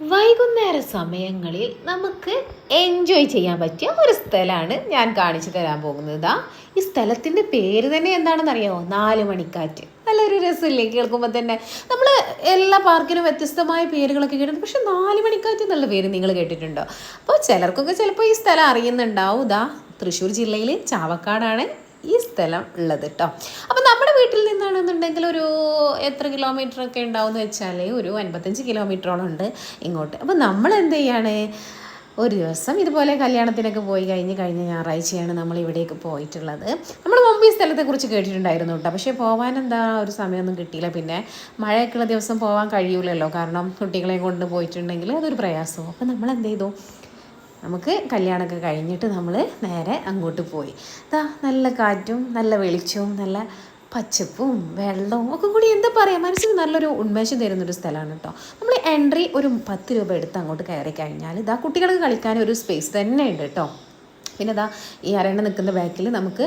വൈകുന്നേര സമയങ്ങളിൽ നമുക്ക് എൻജോയ് ചെയ്യാൻ പറ്റിയ ഒരു സ്ഥലമാണ് ഞാൻ കാണിച്ചു തരാൻ പോകുന്നത്. ഈ സ്ഥലത്തിന്റെ പേര് തന്നെ എന്താണെന്ന് അറിയാമോ നാല് മണിക്കാറ്റ്. നല്ലൊരു രസമില്ലേ? കേൾക്കുമ്പോൾ തന്നെ. നമ്മൾ എല്ലാ പാർക്കിനും വ്യത്യസ്തമായ പേരുകളൊക്കെ കേട്ടിട്ടുണ്ട്. പക്ഷെ നാല് മണിക്കാറ്റ് എന്നുള്ള പേര് നിങ്ങൾ കേട്ടിട്ടുണ്ടോ? അപ്പോൾ ചിലർക്കൊക്കെ ചിലപ്പോൾ ഈ സ്ഥലം അറിയുന്നുണ്ടാവും. ഇതാ തൃശ്ശൂർ ജില്ലയിൽ ചാവക്കാടാണ്. ഈ സ്ഥലം ഉള്ളത് കേട്ടോ അപ്പം നമ്മുടെ വീട്ടിൽ നിന്നാണെന്നുണ്ടെങ്കിൽ ഒരു എത്ര കിലോമീറ്റർ ഒക്കെ ഉണ്ടാവുമെന്ന് വെച്ചാൽ ഒരു അൻപത്തഞ്ച് കിലോമീറ്ററോളം ഉണ്ട് ഇങ്ങോട്ട്. അപ്പം നമ്മൾ എന്ത് ചെയ്യാണ്? ഒരു ദിവസം ഇതുപോലെ കല്യാണത്തിനൊക്കെ പോയി കഴിഞ്ഞ് കഴിഞ്ഞ ഞായറാഴ്ചയാണ് നമ്മൾ ഇവിടേക്ക് പോയിട്ടുള്ളത്. നമ്മൾ മുമ്പ് ഈ സ്ഥലത്തെക്കുറിച്ച് കേട്ടിട്ടുണ്ടായിരുന്നു കേട്ടോ പക്ഷേ പോകാൻ എന്താ ഒരു സമയമൊന്നും കിട്ടിയില്ല. പിന്നെ മഴയൊക്കെയുള്ള ദിവസം പോകാൻ കഴിയൂലല്ലോ. കാരണം കുട്ടികളെ കൊണ്ട് പോയിട്ടുണ്ടെങ്കിൽ അതൊരു പ്രയാസവും. അപ്പം നമ്മൾ എന്ത് ചെയ്തു? നമുക്ക് കല്യാണമൊക്കെ കഴിഞ്ഞിട്ട് നമ്മൾ നേരെ അങ്ങോട്ട് പോയി. ദാ നല്ല കാറ്റും നല്ല വെളിച്ചവും നല്ല പച്ചപ്പും വെള്ളവും ഒക്കെ കൂടി എന്താ പറയുക മനസ്സിന് നല്ലൊരു ഉന്മേഷം തരുന്നൊരു സ്ഥലമാണ് കേട്ടോ നമ്മൾ എൻട്രി ഒരു പത്ത് രൂപ എടുത്ത് അങ്ങോട്ട് കയറി കഴിഞ്ഞാൽ ഇതാ കുട്ടികൾക്ക് കളിക്കാൻ ഒരു സ്പേസ് തന്നെ ഉണ്ട് കേട്ടോ പിന്നെ ഇതാ ഈ അരണ്ട നിൽക്കുന്ന ബാക്കിൽ നമുക്ക്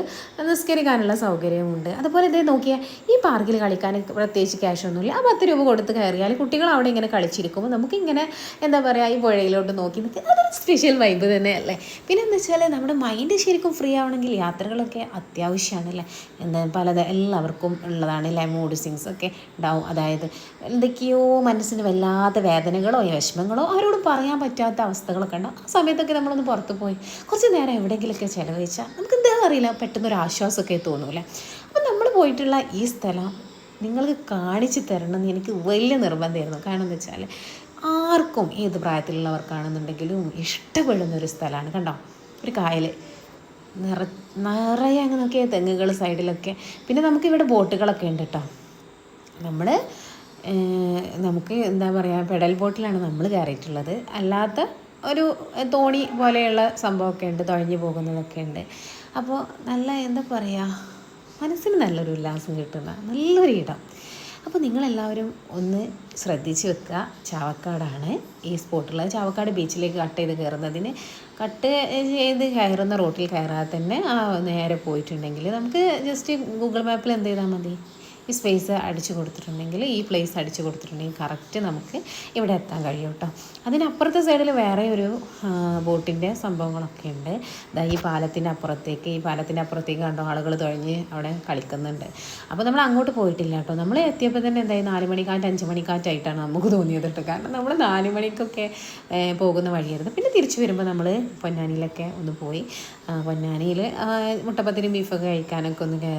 നിസ്കരിക്കാനുള്ള സൗകര്യമുണ്ട് അതുപോലെ ഇതേ നോക്കിയാൽ ഈ പാർക്കിൽ കളിക്കാൻ പ്രത്യേകിച്ച് ക്യാഷ് ഒന്നുമില്ല. ആ പത്ത് രൂപ കൊടുത്ത് കയറിയാൽ കുട്ടികൾ അവിടെ ഇങ്ങനെ കളിച്ചിരിക്കുമ്പോൾ നമുക്കിങ്ങനെ എന്താ പറയുക ഈ പുഴയിലോട്ട് നോക്കി നിൽക്കുക സ്പെഷ്യൽ വൈബ് തന്നെയല്ലേ? പിന്നെ എന്താ വെച്ചാൽ നമ്മുടെ മൈൻഡ് ശരിക്കും ഫ്രീ ആവണമെങ്കിൽ യാത്രകളൊക്കെ അത്യാവശ്യമാണ് അല്ലേ എന്താ പലത് എല്ലാവർക്കും ഉള്ളതാണ് അല്ലേ മൂഡ് സിങ്സ് ഒക്കെ ഉണ്ടാവും. അതായത് എന്തൊക്കെയോ മനസ്സിന് വല്ലാത്ത വേദനകളോ വിഷമങ്ങളോ ആരോടും പറയാൻ പറ്റാത്ത അവസ്ഥകളൊക്കെ ഉണ്ടാവും ആ സമയത്തൊക്കെ നമ്മളൊന്ന് പുറത്ത് പോയി കുറച്ച് നേരം എവിടെയെങ്കിലുമൊക്കെ ചിലവഴിച്ചാൽ നമുക്ക് എന്താ അറിയില്ല. പെട്ടെന്നൊരു ആശ്വാസമൊക്കെ തോന്നൂല്ലേ? അപ്പം നമ്മൾ പോയിട്ടുള്ള ഈ സ്ഥലം നിങ്ങൾക്ക് കാണിച്ചു തരണം എന്ന് എനിക്ക് വലിയ നിർബന്ധമായിരുന്നു. കാരണം എന്താ വെച്ചാൽ ആർക്കും ഏത് പ്രായത്തിലുള്ളവർക്കാണെന്നുണ്ടെങ്കിലും ഇഷ്ടപ്പെടുന്ന ഒരു സ്ഥലമാണ്. കണ്ടോ? ഒരു കായൽ നിറ നിറയെ അങ്ങ് നോക്കിയ തെങ്ങുകൾ സൈഡിലൊക്കെ. പിന്നെ നമുക്കിവിടെ ബോട്ടുകളൊക്കെ ഉണ്ട് കേട്ടോ നമ്മൾ നമുക്ക് എന്താ പറയുക പെഡൽ ബോട്ടിലാണ് നമ്മൾ കയറിയിട്ടുള്ളത്. അല്ലാത്ത ഒരു തോണി പോലെയുള്ള സംഭവമൊക്കെ ഉണ്ട് തുഴഞ്ഞു പോകുന്നതൊക്കെ ഉണ്ട്. അപ്പോൾ നല്ല എന്താ പറയുക മനസ്സിന് നല്ലൊരു ഉല്ലാസം കിട്ടുന്ന നല്ലൊരു ഇടം. അപ്പോൾ നിങ്ങളെല്ലാവരും ഒന്ന് ശ്രദ്ധിച്ച് വെക്കുക. ചാവക്കാടാണ്. ഈ സ്പോട്ടുള്ളത് ചാവക്കാട് ബീച്ചിലേക്ക് കട്ട് ചെയ്ത് കയറുന്നതിന് കട്ട് ചെയ്ത് കയറുന്ന റോട്ടിൽ കയറാതെ തന്നെ നേരെ പോയിട്ടുണ്ടെങ്കിൽ നമുക്ക് ജസ്റ്റ് ഗൂഗിൾ മാപ്പിൽ എന്ത് ചെയ്താൽ മതി? ഈ സ്പേസ് അടിച്ചു കൊടുത്തിട്ടുണ്ടെങ്കിൽ ഈ പ്ലേസ് അടിച്ചു കൊടുത്തിട്ടുണ്ടെങ്കിൽ കറക്റ്റ് നമുക്ക് ഇവിടെ എത്താൻ കഴിയും കേട്ടോ. അതിനപ്പുറത്തെ സൈഡിൽ വേറെ ഒരു ബോട്ടിന്റെ സംഭവങ്ങളൊക്കെ ഉണ്ട്. ദാ ഈ പാലത്തിന്റെ അപ്പുറത്തേക്ക് ഈ പാലത്തിന്റെ അപ്പുറത്തേക്ക് കണ്ടോ ആളുകൾ തുഴഞ്ഞ് അവിടെ കളിക്കുന്നുണ്ട്. അപ്പോൾ നമ്മൾ അങ്ങോട്ട് പോയിട്ടില്ല കേട്ടോ. നമ്മൾ എത്തിയപ്പോൾ തന്നെ എന്തായി നാല് മണിക്കാറ്റ് അഞ്ച് മണിക്കാറ്റായിട്ടാണ് നമുക്ക് തോന്നിയത് കേട്ടോ. കാരണം നമ്മൾ നാല് മണിക്കൊക്കെ പോകുന്ന വഴിയായിരുന്നു. പിന്നെ തിരിച്ചു വരുമ്പോൾ നമ്മൾ പൊന്നാനിയിലൊക്കെ ഒന്ന് പോയി. പൊന്നാനിയിൽ മുട്ടപ്പത്തിരി ബീഫൊക്കെ കഴിക്കാനൊക്കെ ഒന്ന് കയറി